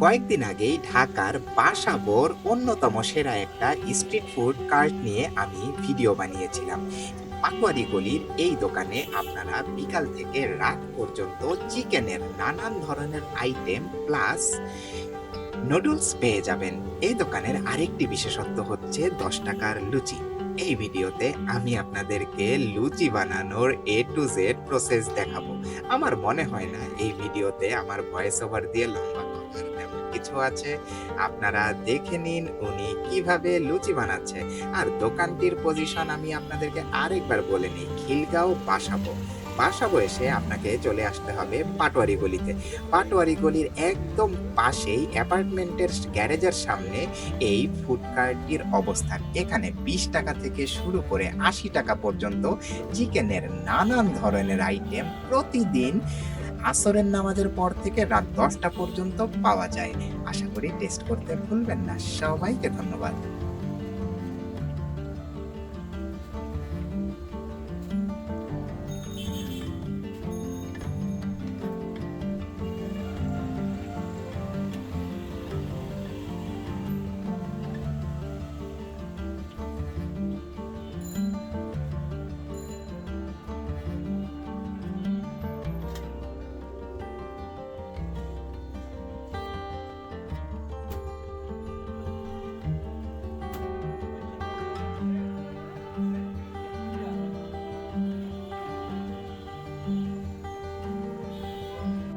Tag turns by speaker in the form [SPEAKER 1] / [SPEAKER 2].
[SPEAKER 1] কয়েকদিন আগেই ঢাকার বাসাবোর অন্যতম সেরা একটা স্ট্রিট ফুড কার্ট নিয়ে আমি ভিডিও বানিয়েছিলাম। পাকুয়ারি গলির এই দোকানে আপনারা বিকাল থেকে রাত পর্যন্ত চিকেনের নানান ধরনের আইটেম প্লাস নুডলস পেয়ে যাবেন। এই দোকানের আরেকটি বিশেষত্ব হচ্ছে দশ টাকার লুচি। এই ভিডিওতে আমি আপনাদেরকে লুচি বানানোর এ টু জেড প্রসেস দেখাবো। আমার মনে হয় না এই ভিডিওতে আমার ভয়েস ওভার দিয়ে লম্বা করার তেমন কিছু আছে। আপনারা দেখে নিন উনি কীভাবে লুচি বানাচ্ছে। আর দোকানটির পজিশন আমি আপনাদেরকে আরেকবার বলে নিই, খিলগাঁও বাসাবো। বাসাবো বয়সে আপনাকে চলে আসতে হবে পাটোয়ারি গলিতে। পাটোয়ারি গলির একদম পাশেই অ্যাপার্টমেন্টের গ্যারেজের সামনে এই ফুড কার্টটির অবস্থান। এখানে বিশ টাকা থেকে শুরু করে আশি টাকা পর্যন্ত চিকেনের নানান ধরনের আইটেম প্রতিদিন আসরের নামাজের পর থেকে রাত দশটা পর্যন্ত পাওয়া যায়। আশা করি টেস্ট করতে ভুলবেন না। সবাইকে ধন্যবাদ।